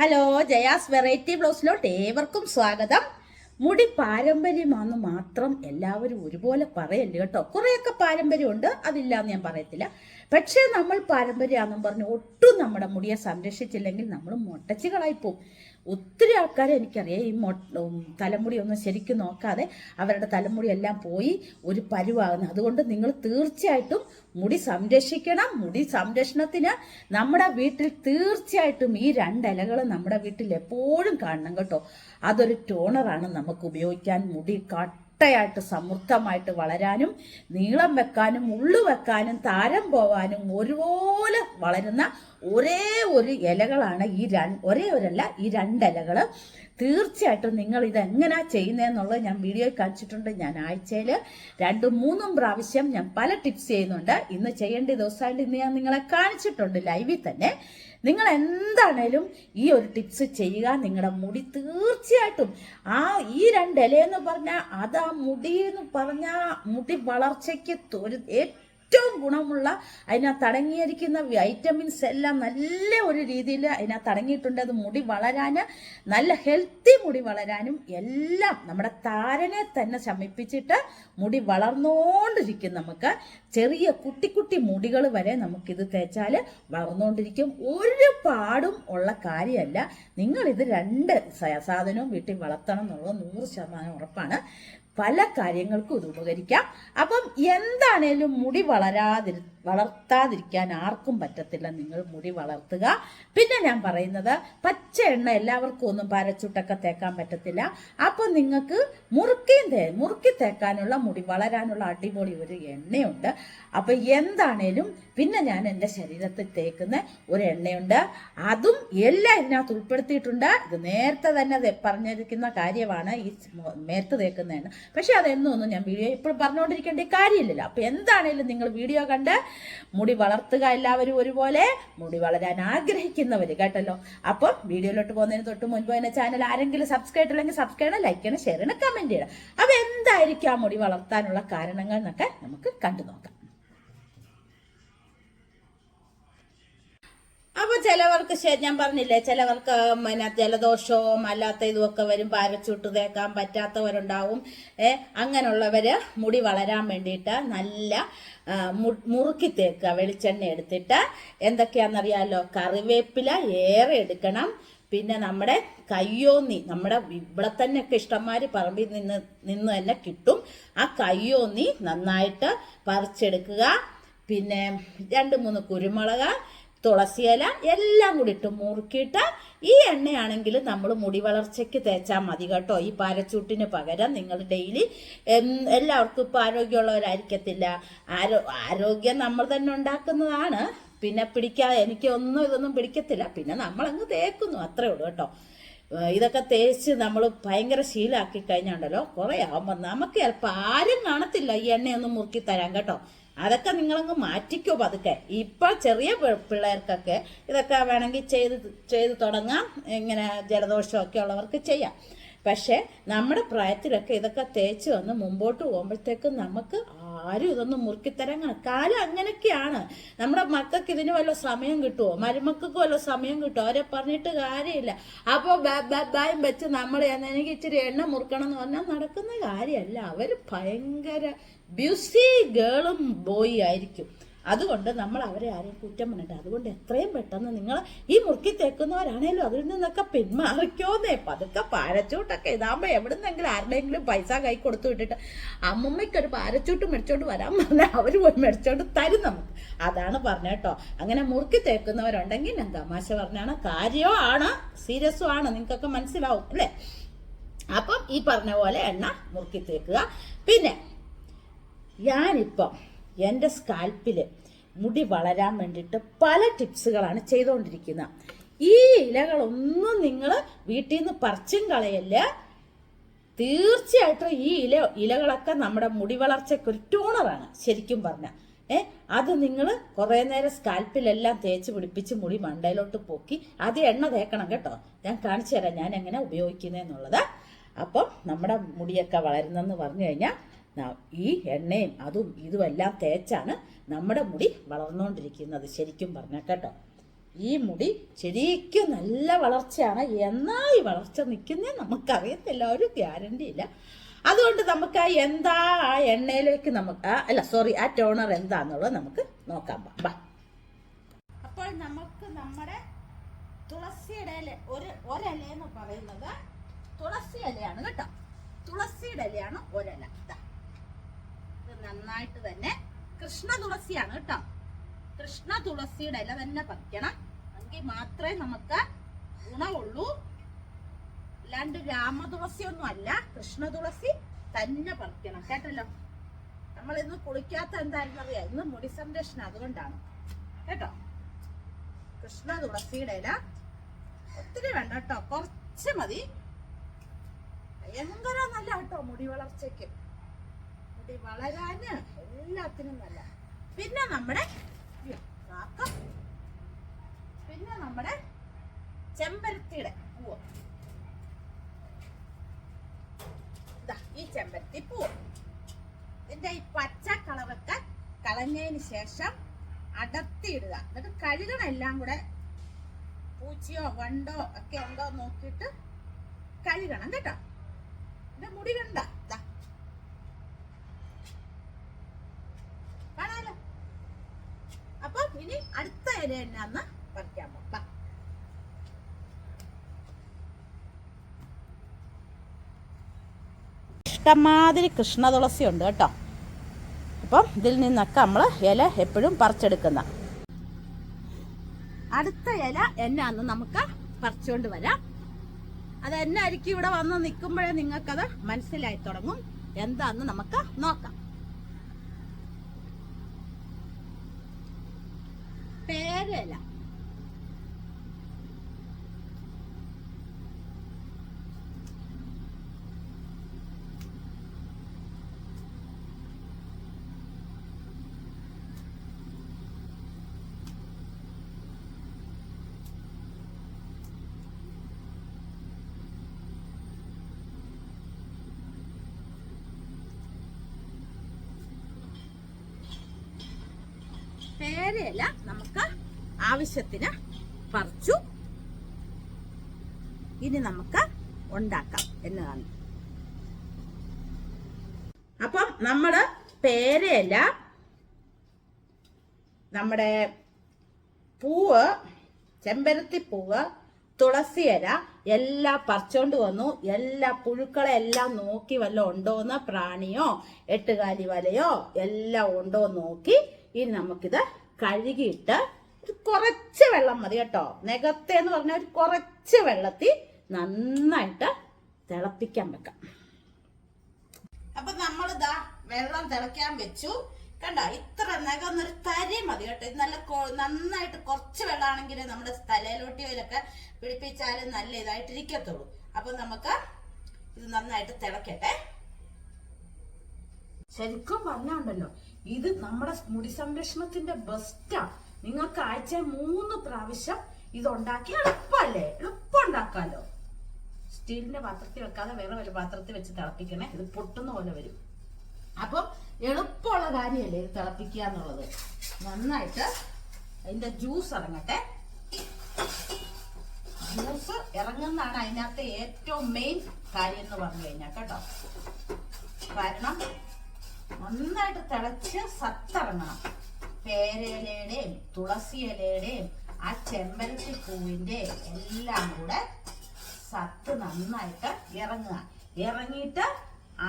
Hello Jaya's variety ബ്ലൗസിലോട്ട് ഏവർക്കും സ്വാഗതം. മുടി പാരമ്പര്യമാണെന്ന് മാത്രം എല്ലാവരും ഒരുപോലെ പറയല്ല കേട്ടോ? കുറേയൊക്കെ പാരമ്പര്യമുണ്ട് അതില്ലാന്ന് ഞാൻ പറയത്തില്ല. പക്ഷേ നമ്മൾ പാരമ്പര്യമാണെന്നും പറഞ്ഞ് ഒട്ടും നമ്മുടെ മുടിയെ സംരക്ഷിച്ചില്ലെങ്കിൽ നമ്മൾ മുട്ടച്ചുകളായി പോകും ഒത്തിരി ആൾക്കാരെ എനിക്കറിയാം. ഈ തലമുടി ഒന്നും ശരിക്കും നോക്കാതെ അവരുടെ തലമുടി എല്ലാം പോയി ഒരു പരുവാകുന്നു. അതുകൊണ്ട് നിങ്ങൾ തീർച്ചയായിട്ടും മുടി സംരക്ഷിക്കണം. മുടി സംരക്ഷണത്തിന് നമ്മുടെ വീട്ടിൽ തീർച്ചയായിട്ടും ഈ രണ്ടിലകൾ നമ്മുടെ വീട്ടിൽ എപ്പോഴും കാണണം കേട്ടോ. അതൊരു ടോണറാണ് നമുക്ക് ഉപയോഗിക്കാൻ മുടി കട്ടയായിട്ട് സമൃദ്ധമായിട്ട് വളരാനും നീളം വെക്കാനും ഉള്ളു വെക്കാനും താരം പോവാനും ഒരുപോലെ വളരുന്ന ഒരേ ഒരു ഇലകളാണ് ഈ രണ്ട് ഒരേ ഒരല്ല ഈ രണ്ടിലകൾ തീർച്ചയായിട്ടും നിങ്ങൾ ഇത് എങ്ങനെയാ ചെയ്യുന്നതെന്നുള്ളത് ഞാൻ വീഡിയോയിൽ കാണിച്ചിട്ടുണ്ട്. ഞാൻ ആഴ്ചയിൽ രണ്ടും മൂന്നും പ്രാവശ്യം ഞാൻ പല ടിപ്സ് ചെയ്യുന്നുണ്ട്. ഇന്ന് ചെയ്യേണ്ട ദിവസമായിട്ട് ഇന്ന് ഞാൻ നിങ്ങളെ കാണിച്ചിട്ടുണ്ട് ലൈവിൽ തന്നെ. നിങ്ങൾ എന്താണേലും ഈ ഒരു ടിപ്സ് ചെയ്യുക. നിങ്ങളുടെ മുടി തീർച്ചയായിട്ടും ആ ഈ രണ്ട് ഇലയെന്ന് പറഞ്ഞാൽ അത് ആ മുടി എന്ന് പറഞ്ഞാൽ മുടി വളർച്ചയ്ക്ക് ഒരു ഏറ്റവും ഗുണമുള്ള അതിനകത്ത് അടങ്ങിയിരിക്കുന്ന വൈറ്റമിൻസ് എല്ലാം നല്ല ഒരു രീതിയിൽ അതിനകത്ത് അടങ്ങിയിട്ടുണ്ട് അത് മുടി വളരാൻ നല്ല ഹെൽത്തി മുടി വളരാനും എല്ലാം നമ്മുടെ താരനെ തന്നെ ശമിപ്പിച്ചിട്ട് മുടി വളർന്നുകൊണ്ടിരിക്കും നമുക്ക്. ചെറിയ കുട്ടി കുട്ടി മുടികൾ വരെ നമുക്കിത് തേച്ചാൽ വളർന്നുകൊണ്ടിരിക്കും ഒരു പാടും ഉള്ള കാര്യമല്ല. നിങ്ങളിത് രണ്ട് സാധനവും വീട്ടിൽ വളർത്തണം എന്നുള്ളത് നൂറ് ശതമാനം ഉറപ്പാണ്. പല കാര്യങ്ങൾക്കും ഇത് ഉപകരിക്കാം. അപ്പം എന്താണേലും മുടി വളരാതിരി വളർത്താതിരിക്കാൻ ആർക്കും പറ്റത്തില്ല. നിങ്ങൾ മുടി വളർത്തുക. പിന്നെ ഞാൻ പറയുന്നത് പച്ച എണ്ണ എല്ലാവർക്കും ഒന്നും പാരച്ചൂട്ടൊക്കെ തേക്കാൻ പറ്റത്തില്ല. അപ്പോൾ നിങ്ങൾക്ക് മുറുക്കിയും തേ മുറുക്കി തേക്കാനുള്ള മുടി വളരാനുള്ള അടിപൊളി ഒരു എണ്ണയുണ്ട്. അപ്പോൾ എന്താണേലും പിന്നെ ഞാൻ എന്റെ ശരീരത്തിൽ തേക്കുന്ന ഒരു എണ്ണയുണ്ട്. അതും എല്ലാം ഇതിനകത്ത് ഉൾപ്പെടുത്തിയിട്ടുണ്ട്. ഇത് നേരത്തെ തന്നെ പറഞ്ഞിരിക്കുന്ന കാര്യമാണ്. ഈ നേരത്തെ തേക്കുന്ന എണ്ണ പക്ഷെ അതെന്നൊന്നും ഞാൻ വീഡിയോ ഇപ്പോഴും പറഞ്ഞുകൊണ്ടിരിക്കേണ്ട കാര്യമില്ലല്ലോ. അപ്പം എന്താണേലും നിങ്ങൾ വീഡിയോ കണ്ട് മുടി വളർത്തുക എല്ലാവരും ഒരുപോലെ മുടി വളരാൻ ആഗ്രഹിക്കുന്നവർ കേട്ടല്ലോ. അപ്പം വീഡിയോയിലോട്ട് പോകുന്നതിന് തൊട്ട് മുൻപ് തന്നെ ചാനൽ ആരെങ്കിലും സബ്സ്ക്രൈബ് അല്ലെങ്കിൽ സബ്സ്ക്രൈബ് ചെയ്യണം ലൈക്ക് ചെയ്യണം ഷെയർ ചെയ്യണം കമന്റ് ചെയ്യണം. അപ്പം എന്തായിരിക്കും ആ മുടി വളർത്താനുള്ള കാരണങ്ങൾ എന്നൊക്കെ നമുക്ക് കണ്ടു നോക്കാം അപ്പൊ ചിലവർക്ക് ഞാൻ പറഞ്ഞില്ലേ ചിലവർക്ക് പിന്നെ ജലദോഷവും അല്ലാത്ത ഇതുമൊക്കെ വരും. പാരച്ചൂട്ട് തേക്കാൻ പറ്റാത്തവരുണ്ടാവും. ഏ അങ്ങനെയുള്ളവര് മുടി വളരാൻ വേണ്ടിയിട്ട് നല്ല മുറുക്കി തേക്കുക വെളിച്ചെണ്ണ എടുത്തിട്ട്. എന്തൊക്കെയാണെന്നറിയാലോ? കറിവേപ്പില ഏറെ എടുക്കണം. പിന്നെ നമ്മുടെ കയ്യോന്നി നമ്മുടെ ഇവിടെ തന്നെയൊക്കെ ഇഷ്ടംമാര് പറമ്പിൽ നിന്ന് നിന്ന് തന്നെ കിട്ടും. ആ കയ്യോന്നി നന്നായിട്ട് പറിച്ചെടുക്കുക. പിന്നെ രണ്ട് മൂന്ന് കുരുമുളക് തുളസിയില എല്ലാം കൂടി ഇട്ട് മുറുക്കിയിട്ട് ഈ എണ്ണയാണെങ്കിൽ നമ്മൾ മുടി വളർച്ചയ്ക്ക് തേച്ചാൽ മതി കേട്ടോ. ഈ പാരച്ചൂട്ടിന് പകരം നിങ്ങൾ ഡെയിലി എല്ലാവർക്കും ഇപ്പോൾ ആരോഗ്യമുള്ളവരായിരിക്കത്തില്ല. ആരോ ആരോഗ്യം നമ്മൾ തന്നെ ഉണ്ടാക്കുന്നതാണ്. പിന്നെ പിടിക്കാതെ എനിക്ക് ഒന്നും ഇതൊന്നും പിടിക്കത്തില്ല. പിന്നെ നമ്മളങ്ങ് തേക്കുന്നു അത്രേ ഉള്ളൂ കേട്ടോ. ഇതൊക്കെ തേച്ച് നമ്മൾ ഭയങ്കര ശീലമാക്കി കഴിഞ്ഞുണ്ടല്ലോ കുറേ ആകുമ്പോൾ നമുക്ക് ചിലപ്പോൾ ആരും കാണത്തില്ല ഈ എണ്ണയൊന്നും മുറുക്കി തരാം കേട്ടോ. അതൊക്കെ നിങ്ങളങ്ങ് മാറ്റിക്കോ പതുക്കെ. ഇപ്പൊ ചെറിയ പിള്ളേർക്കൊക്കെ ഇതൊക്കെ വേണമെങ്കിൽ ചെയ്ത് ചെയ്ത് തുടങ്ങാം. ഇങ്ങനെ ജലദോഷമൊക്കെ ഉള്ളവർക്ക് ചെയ്യാം. പക്ഷേ നമ്മുടെ പ്രായത്തിലൊക്കെ ഇതൊക്കെ തേച്ച് വന്ന് മുമ്പോട്ട് പോകുമ്പോഴത്തേക്കും നമുക്ക് ആരും ഇതൊന്നും മുറുക്കിത്തരാൻ കാലം അങ്ങനെയൊക്കെയാണ്. നമ്മുടെ മക്കൾക്ക് ഇതിന് വല്ല സമയം കിട്ടുമോ മരുമക്കൾക്ക് വല്ല സമയം കിട്ടുമോ അവരെ പറഞ്ഞിട്ട് കാര്യമില്ല. അപ്പോൾ ബായും വെച്ച് നമ്മൾ എനിക്ക് ഇച്ചിരി എണ്ണ മുറുക്കണം എന്ന് പറഞ്ഞാൽ നടക്കുന്ന കാര്യമല്ല. അവർ ഭയങ്കര ബ്യൂസി ഗേളും ബോയി ആയിരിക്കും. അതുകൊണ്ട് നമ്മൾ അവരെ ആരെയും കുറ്റം പറഞ്ഞിട്ട് അതുകൊണ്ട് എത്രയും പെട്ടെന്ന് നിങ്ങൾ ഈ മുറുക്കി തേക്കുന്നവരാണേലും അതിൽ നിന്നൊക്കെ പിന്മാറിക്കോന്നേ. പതുക്കെ പാരച്ചൂട്ടൊക്കെ ഇതാകുമ്പോൾ എവിടുന്നെങ്കിലും ആരുടെയെങ്കിലും പൈസ കൈ കൊടുത്തു വിട്ടിട്ട് അമ്മമ്മയ്ക്ക് ഒരു പാരച്ചൂട്ട് മേടിച്ചോണ്ട് വരാൻ പറഞ്ഞാൽ അവർ പോയി മേടിച്ചോണ്ട് തരും നമുക്ക്. അതാണ് പറഞ്ഞേട്ടോ അങ്ങനെ മുറുക്കി തേക്കുന്നവരുണ്ടെങ്കിൽ ഞാൻ തമാശ പറഞ്ഞാണ്. കാര്യവും ആണ് സീരിയസും ആണ് നിങ്ങൾക്കൊക്കെ മനസ്സിലാവും അല്ലേ? അപ്പം ഈ പറഞ്ഞ പോലെ എണ്ണ മുറുക്കി തേക്കുക. പിന്നെ ഞാനിപ്പം എന്റെ സ്കാൽപ്പിൽ മുടി വളരാൻ വേണ്ടിയിട്ട് പല ടിപ്സുകളാണ് ചെയ്തുകൊണ്ടിരിക്കുന്നത് ഈ ഇലകളൊന്നും നിങ്ങൾ വീട്ടിൽ നിന്ന് പറിച്ചും കളയല്ല. തീർച്ചയായിട്ടും ഈ ഇല ഇലകളൊക്കെ നമ്മുടെ മുടി വളർച്ചയ്ക്ക് ഒരു ടൂണറാണ് ശരിക്കും പറഞ്ഞാൽ ഏ അത് നിങ്ങൾ കുറേ നേരം സ്കാൽപ്പിലെല്ലാം തേച്ച് പിടിപ്പിച്ച് മുടി മണ്ടയിലോട്ട് പൊക്കി അത് എണ്ണ തേക്കണം കേട്ടോ. ഞാൻ കാണിച്ചു തരാം ഞാൻ എങ്ങനെ ഉപയോഗിക്കുന്നതെന്നുള്ളത് അപ്പം നമ്മുടെ മുടിയൊക്കെ വളരുന്നെന്ന് പറഞ്ഞു കഴിഞ്ഞാൽ ഈ എണ്ണയും അതും ഇതുമെല്ലാം തേച്ചാണ് നമ്മുടെ മുടി വളർന്നുകൊണ്ടിരിക്കുന്നത് ശരിക്കും പറഞ്ഞാൽ കേട്ടോ. ഈ മുടി ശരിക്കും നല്ല വളർച്ചയാണ്. എന്നാ ഈ വളർച്ച നിൽക്കുന്നേ നമുക്കറിയത്തില്ല ഒരു ഗ്യാരണ്ടി ഇല്ല. അതുകൊണ്ട് നമുക്ക് ആ എന്താ ആ എണ്ണയിലേക്ക് നമുക്ക് അല്ല സോറി ആ ടോണർ എന്താന്നുള്ളത് നമുക്ക് നോക്കാം. ബാ, അപ്പോൾ നമുക്ക് നമ്മുടെ തുളസിയുടെ ഇല ഒരു ഒരല എന്ന് പറയുന്നത് തുളസി ഇലയാണ് കേട്ടോ. തുളസിയുടെ ഇലയാണ് ഒരല. നന്നായിട്ട് തന്നെ കൃഷ്ണ തുളസിയാണ് കേട്ടോ. കൃഷ്ണ തുളസിയുടെ ഇല തന്നെ പറിക്കണം. എങ്കിൽ മാത്രമേ നമുക്ക് ഗുണമുള്ളൂ. അല്ലാണ്ട് രാമതുളസി ഒന്നും അല്ല കൃഷ്ണ തുളസി തന്നെ പറിക്കണം. കേട്ടല്ലോ? നമ്മൾ ഇന്ന് കുളിക്കാത്ത എന്തായിരുന്നു അറിയാം? ഇന്ന് മുടി സംരക്ഷണം അതുകൊണ്ടാണ്. കേട്ടോ? കൃഷ്ണ തുളസിയുടെ ഇല ഒത്തിരി വേണ്ട കേട്ടോ. കുറച്ച് മതി. ഭയങ്കര നല്ല കേട്ടോ മുടി വളർച്ചയ്ക്ക്. മുടി വളരാന് എല്ലാത്തിനും നല്ല. പിന്നെ നമ്മുടെ. പിന്നെ നമ്മുടെ ചെമ്പരത്തിയുടെ പൂവ്. ഈ ചെമ്പരത്തി പൂവ്. ഇതിന്റെ ഈ പച്ച കളറൊക്കെ കളഞ്ഞതിന് ശേഷം അടർത്തിയിടുക. എന്നിട്ട് കഴുകണം എല്ലാം കൂടെ പൂച്ചയോ വണ്ടോ ഒക്കെ ഉണ്ടോ നോക്കിയിട്ട് കഴുകണം കേട്ടോ. എന്റെ മുടി കണ്ട ദാ. കാണാലോ അപ്പൊ ഇനി ഇല എന്നാന്ന് പറിക്കാൻ പോകാം ഇഷ്ടമാതിരി കൃഷ്ണ തുളസി ഉണ്ട് കേട്ടോ. അപ്പം ഇതിൽ നിന്നൊക്കെ നമ്മൾ ഇല എപ്പോഴും പറിച്ചെടുക്കുന്ന. അടുത്ത ഇല എന്നാന്ന് നമുക്ക് പറിച്ചുകൊണ്ട് വരാം. അത് എന്നായിരിക്കും ഇവിടെ വന്ന് നിൽക്കുമ്പോഴേ നിങ്ങൾക്കത് മനസ്സിലായി തുടങ്ങും. എന്താന്ന് നമുക്ക് നോക്കാം. പേരല പേരയില നമുക്ക് ആവശ്യത്തിന് പറിച്ചു. ഇനി നമുക്ക് ഉണ്ടാക്കാം എന്നതാണ്. അപ്പം നമ്മൾ പേരയില നമ്മുടെ പൂവ് ചെമ്പരത്തി പൂവ് തുളസിയില എല്ലാം പറിച്ചോണ്ട് വന്നു. എല്ലാ പുഴുക്കളെ എല്ലാം നോക്കി വല്ല ഉണ്ടോന്ന് പ്രാണിയോ എട്ടുകാലി വലയോ എല്ലാം ഉണ്ടോ നോക്കി ഇനി നമുക്കിത് കഴുകിയിട്ട് കുറച്ച് വെള്ളം മതി കേട്ടോ. നികത്തെ എന്ന് പറഞ്ഞാൽ ഒരു കുറച്ച് വെള്ളത്തിൽ നന്നായിട്ട് തിളപ്പിക്കാൻ വെക്കാം. അപ്പൊ നമ്മളിതാ വെള്ളം തിളയ്ക്കാൻ വെച്ചു. കണ്ട? ഇത്ര നകന്നൊരു തരി മതി കേട്ടോ. നല്ല നന്നായിട്ട് കുറച്ച് വെള്ളമാണെങ്കിൽ നമ്മുടെ തലയിലോട്ടിയിലൊക്കെ പിടിപ്പിച്ചാലും നല്ല ഇതായിട്ടിരിക്കത്തുള്ളൂ. അപ്പൊ നമുക്ക് ഇത് നന്നായിട്ട് തിളക്കട്ടെ. ശരിക്കും പറഞ്ഞുണ്ടല്ലോ ഇത് നമ്മുടെ മുടി സംരക്ഷണത്തിന്റെ ബെസ്റ്റാ നിങ്ങൾക്ക് ആഴ്ച മൂന്ന് പ്രാവശ്യം ഇത് ഉണ്ടാക്കി എളുപ്പമല്ലേ എളുപ്പം സ്റ്റീലിന്റെ പാത്രത്തിൽ വെക്കാതെ വേറെ ഒരു പാത്രത്തിൽ വെച്ച് തിളപ്പിക്കണേ. ഇത് പൊട്ടുന്ന പോലെ വരും. അപ്പം എളുപ്പമുള്ള കാര്യമല്ലേ ഇത് തിളപ്പിക്കുക എന്നുള്ളത്. നന്നായിട്ട് അതിന്റെ ജ്യൂസ് ഇറങ്ങട്ടെ. ജ്യൂസ് ഇറങ്ങുന്നതാണ് അതിനകത്ത് ഏറ്റവും മെയിൻ കാര്യം എന്ന് പറഞ്ഞു കഴിഞ്ഞാൽ കേട്ടോ. കാരണം നന്നായിട്ട് തിളച്ച് സത്തിറങ്ങണം. പേരയിലയുടെയും തുളസി ഇലയുടെയും ആ ചെമ്പരത്തി പൂവിന്റെ എല്ലാം കൂടെ സത്ത് നന്നായിട്ട് ഇറങ്ങുക. ഇറങ്ങിയിട്ട്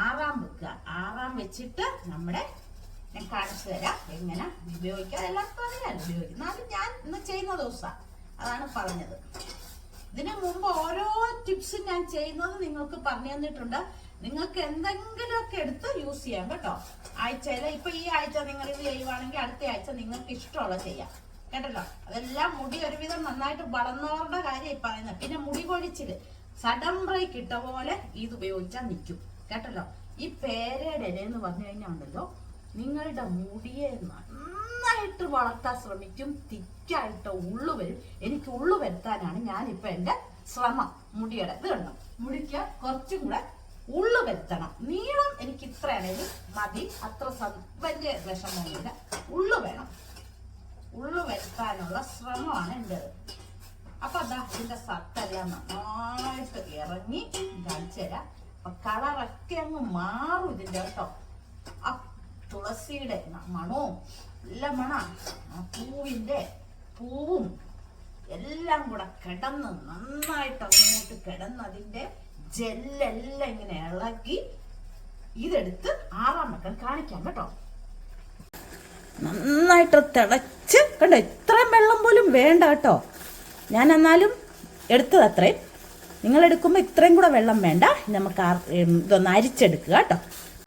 ആറാം വെക്കുക. ആറാം വെച്ചിട്ട് നമ്മുടെ ഞാൻ കാണിച്ചു തരാം എങ്ങനെ ഉപയോഗിക്കാം എല്ലാവർക്കും അറിയാലോ ഉപയോഗിക്കും അത് ഞാൻ ഇന്ന് ചെയ്യുന്ന ദിവസമാണ്. അതാണ് പറഞ്ഞത്. ഇതിനു മുമ്പ് ഓരോ ടിപ്സും ഞാൻ ചെയ്യുന്നത് നിങ്ങൾക്ക് പറഞ്ഞു തന്നിട്ടുണ്ട്. നിങ്ങൾക്ക് എന്തെങ്കിലുമൊക്കെ എടുത്ത് യൂസ് ചെയ്യാം കേട്ടോ. ആഴ്ചയിൽ ഇപ്പൊ ഈ ആഴ്ച നിങ്ങൾ ഇത് ചെയ്യുവാണെങ്കിൽ അടുത്ത ആഴ്ച നിങ്ങൾക്ക് ഇഷ്ടമുള്ള ചെയ്യാം. കേട്ടല്ലോ? അതെല്ലാം മുടി ഒരുവിധം നന്നായിട്ട് വളർന്നവരുടെ കാര്യം പറയുന്നത്. പിന്നെ മുടി കൊഴിച്ചിൽ. സഡൻ ബ്രേക്ക് ഇട്ട പോലെ ഇത് ഉപയോഗിച്ചാൽ നിൽക്കും. കേട്ടല്ലോ? ഈ പേരയുടെ ഇല എന്ന് പറഞ്ഞു കഴിഞ്ഞാൽ ഉണ്ടല്ലോ നിങ്ങളുടെ മുടിയെ നന്നായിട്ട് വളർത്താൻ ശ്രമിക്കും തിക്കായിട്ട് ഉള്ളു വരും. എനിക്ക് ഉള്ളു വരുത്താനാണ് ഞാനിപ്പോ എന്റെ ശ്രമം. മുടിയുടെ. ഇത് കണ്ടോ? മുടിക്ക് കുറച്ചും കൂടെ ഉള്ളു വെത്തണം നീളം എനിക്ക് ഇത്രയാണെങ്കിൽ മതി. അത്ര വലിയ വിഷമമൊന്നുമില്ല. ഉള്ളു വേണം. ഉള്ളു വെത്താനുള്ള ശ്രമമാണ് എന്റെ അപ്പൊ അതാ ഇതിന്റെ സത്തെല്ലാം നന്നായിട്ട് ഇറങ്ങി കാണിച്ചുതരാം അപ്പൊ കളറൊക്കെ അങ്ങ് മാറും ഇതിന്റെ കേട്ടോ. ആ തുളസിയുടെ മണവും നല്ല മണ. ആ പൂവിന്റെ പൂവും എല്ലാം കൂടെ കിടന്ന് നന്നായിട്ട് അങ്ങോട്ട് കിടന്ന് അതിന്റെ ജെല്ലെല്ലാം ഇങ്ങനെ ഇളകി ഇതെടുത്ത് ആറാം മക്കൾ കാണിക്കാം കേട്ടോ. നന്നായിട്ട് തിളച്ച് കണ്ടോ? ഇത്രയും വെള്ളം പോലും വേണ്ട കേട്ടോ. ഞാൻ എന്നാലും എടുത്തത് അത്രയും. നിങ്ങൾ എടുക്കുമ്പോൾ ഇത്രയും കൂടെ വെള്ളം വേണ്ട. നമുക്ക് ഇതൊന്ന് അരിച്ചെടുക്കുക കേട്ടോ.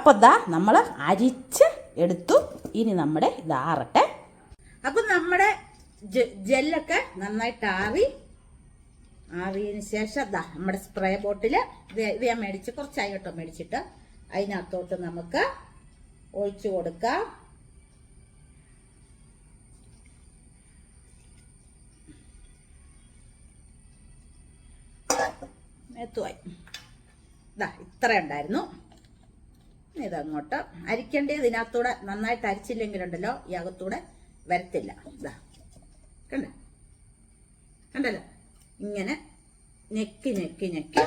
അപ്പോൾ ഇതാ നമ്മൾ അരിച്ച് എടുത്തു. ഇനി നമ്മുടെ ഇത് ആറട്ടെ അപ്പം നമ്മുടെ ജെല്ലൊക്കെ നന്നായിട്ട് ആറി ആറിയതിന് ശേഷം അതാ നമ്മുടെ സ്പ്രേ ബോട്ടിൽ ഇത് ഞാൻ മേടിച്ച് കുറച്ചായി കേട്ടോ മേടിച്ചിട്ട്. അതിനകത്തോട്ട് നമുക്ക് ഒഴിച്ചു കൊടുക്കാം. എത്തുമായി ഇതാ ഇത്ര ഉണ്ടായിരുന്നു. ഇതങ്ങോട്ട് അരിക്കേണ്ടത് ഇതിനകത്തൂടെ നന്നായിട്ട് അരിച്ചില്ലെങ്കിലുണ്ടല്ലോ ഈ അകത്തൂടെ വരത്തില്ല. ഇതാ കണ്ടോ? കണ്ടല്ലോ? ഇങ്ങനെ ഞെക്കി ഞെക്കി ഞെക്കി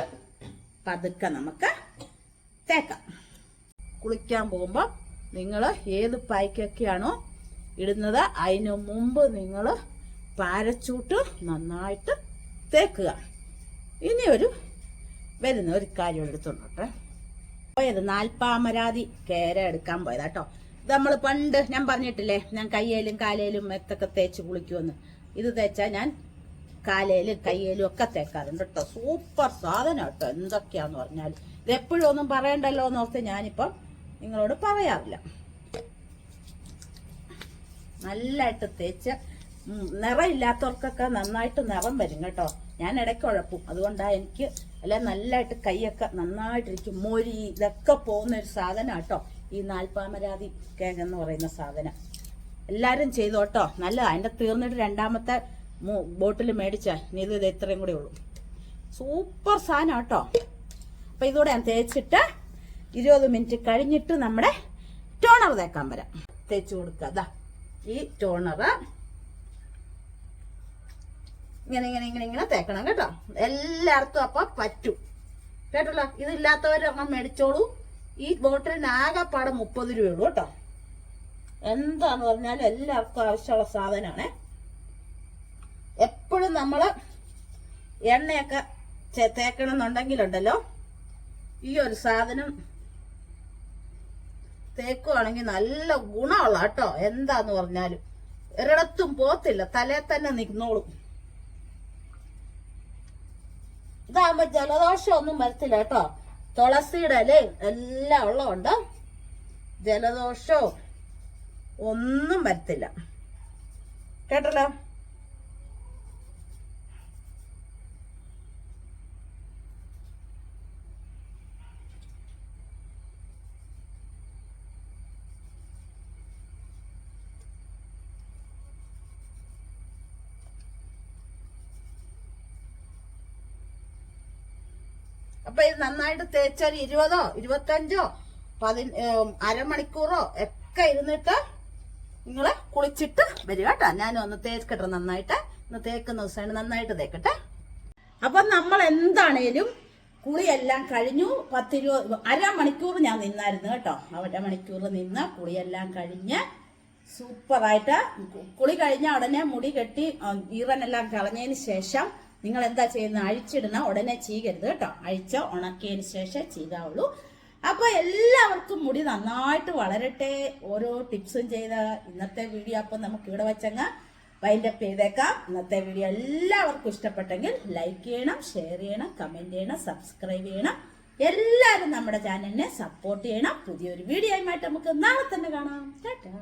പതുക്കെ നമുക്ക് തേക്കാം. കുളിക്കാൻ പോകുമ്പോൾ നിങ്ങൾ ഏത് പായ്ക്കൊക്കെയാണോ ഇടുന്നത് അതിനു മുമ്പ് നിങ്ങൾ പാരച്ചൂട്ട് നന്നായിട്ട് തേക്കുക. ഇനി ഒരു വരുന്ന ഒരു കാര്യം എടുത്തോണ്ടോട്ടെ. പോയത് നാൽപ്പാമരാതി കേര എടുക്കാൻ പോയതാ കേട്ടോ ഇത് നമ്മൾ പണ്ട് ഞാൻ പറഞ്ഞിട്ടില്ലേ ഞാൻ കയ്യേലും കാലേലും മെത്തൊക്കെ തേച്ച് കുളിക്കുമെന്ന് ഇത് തേച്ചാൽ ഞാൻ കാലേലും കയ്യിലും ഒക്കെ തേക്കാറുണ്ട് കേട്ടോ. സൂപ്പർ സാധനം കേട്ടോ. എന്തൊക്കെയാന്ന് പറഞ്ഞാൽ ഇതെപ്പോഴും ഒന്നും പറയണ്ടല്ലോ എന്ന് ഓർത്ത് ഞാനിപ്പം നിങ്ങളോട് പറയാറില്ല. നല്ലതായിട്ട് തേച്ച് നിറയില്ലാത്തവർക്കൊക്കെ നന്നായിട്ട് നിറം വരും കേട്ടോ. ഞാൻ ഇടയ്ക്ക് ഉഴപ്പും. അതുകൊണ്ടാണ് എനിക്ക് അല്ല നല്ലതായിട്ട് കൈയൊക്കെ നന്നായിട്ടിരിക്കും. മൊരി ഇതൊക്കെ പോകുന്ന ഒരു സാധനം കേട്ടോ. ഈ നാൽപ്പാമരാതി കേക്ക് എന്ന് പറയുന്ന സാധനം. എല്ലാവരും ചെയ്തോട്ടോ നല്ലതാ അതിന്റെ തീർന്നിട്ട് രണ്ടാമത്തെ ബോട്ടിൽ മേടിച്ചാൽ ഇനി ഇത് ഇത് ഇത്രയും കൂടെ ഉള്ളൂ. സൂപ്പർ സാധനം കേട്ടോ. അപ്പൊ ഇതുകൂടെ ഞാൻ തേച്ചിട്ട് ഇരുപത് മിനിറ്റ് കഴിഞ്ഞിട്ട് നമ്മുടെ ടോണർ തേക്കാൻ വരാം. തേച്ച് കൊടുക്കുക അതാ ഈ ടോണർ. ഇങ്ങനെ ഇങ്ങനെ ഇങ്ങനെ ഇങ്ങനെ തേക്കണം കേട്ടോ. എല്ലായിടത്തും അപ്പൊ പറ്റും. കേട്ടല്ലോ? ഇതില്ലാത്തവരൊരെണ്ണം മേടിച്ചോളൂ. ഈ ബോട്ടിലിന് ആകെപ്പാടെ മുപ്പത് രൂപയുള്ളൂ കേട്ടോ. എന്താന്ന് പറഞ്ഞാൽ എല്ലാവർക്കും ആവശ്യമുള്ള സാധനമാണേ. എപ്പോഴും നമ്മൾ എണ്ണയൊക്കെ തേക്കണം തേക്കണമെന്നുണ്ടെങ്കിലുണ്ടല്ലോ ഈ ഒരു സാധനം തേക്കുവാണെങ്കിൽ നല്ല ഗുണമുള്ള കേട്ടോ. എന്താന്ന് പറഞ്ഞാലും. ഒരിടത്തും പോത്തില്ല തലേ തന്നെ നിന്നോളും. ഇതാകുമ്പോ ജലദോഷം ഒന്നും വരത്തില്ല കേട്ടോ. തുളസിയുടെ ഇലയും എല്ലാം ഉള്ളതുകൊണ്ട് ജലദോഷവും ഒന്നും വരത്തില്ല. കേട്ടല്ലോ? നന്നായിട്ട് തേച്ചൊരു ഇരുപതോ ഇരുപത്തഞ്ചോ പതി അരമണിക്കൂറോ ഒക്കെ ഇരുന്നിട്ട് നിങ്ങൾ കുളിച്ചിട്ട് വരിക കേട്ടോ. ഞാനും ഒന്ന് തേക്കട്ടെ നന്നായിട്ട്. ഒന്ന് തേക്കുന്ന ദിവസമാണ് നന്നായിട്ട് തേക്കട്ടെ. അപ്പൊ നമ്മൾ എന്താണേലും കുളിയെല്ലാം കഴിഞ്ഞു. പത്തിരുപത് അരമണിക്കൂർ ഞാൻ നിന്നായിരുന്നു കേട്ടോ. അരമണിക്കൂർ നിന്ന് കുളിയെല്ലാം കഴിഞ്ഞ് സൂപ്പറായിട്ട് കുളി കഴിഞ്ഞ ഉടനെ മുടി കെട്ടി ഈറനെല്ലാം കളഞ്ഞതിന് ശേഷം നിങ്ങൾ എന്താ ചെയ്യുന്നത്? അഴിച്ചിടുന്ന ഉടനെ ചീകരുത് കേട്ടോ. അഴിച്ച ഉണക്കിയതിന് ശേഷം ചീകാവുള്ളൂ അപ്പോൾ എല്ലാവർക്കും മുടി നന്നായിട്ട് വളരട്ടെ. ഓരോ ടിപ്സും ചെയ്ത ഇന്നത്തെ വീഡിയോ അപ്പം നമുക്ക് ഇവിടെ വെച്ചങ്ങ് വൈൻഡപ്പ് ചെയ്തേക്കാം. ഇന്നത്തെ വീഡിയോ എല്ലാവർക്കും ഇഷ്ടപ്പെട്ടെങ്കിൽ ലൈക്ക് ചെയ്യണം ഷെയർ ചെയ്യണം കമന്റ് ചെയ്യണം സബ്സ്ക്രൈബ് ചെയ്യണം. എല്ലാവരും നമ്മുടെ ചാനലിനെ സപ്പോർട്ട് ചെയ്യണം. പുതിയൊരു വീഡിയോ ആയിട്ട് നമുക്ക് നാളെ തന്നെ കാണാം. ടാറ്റാ.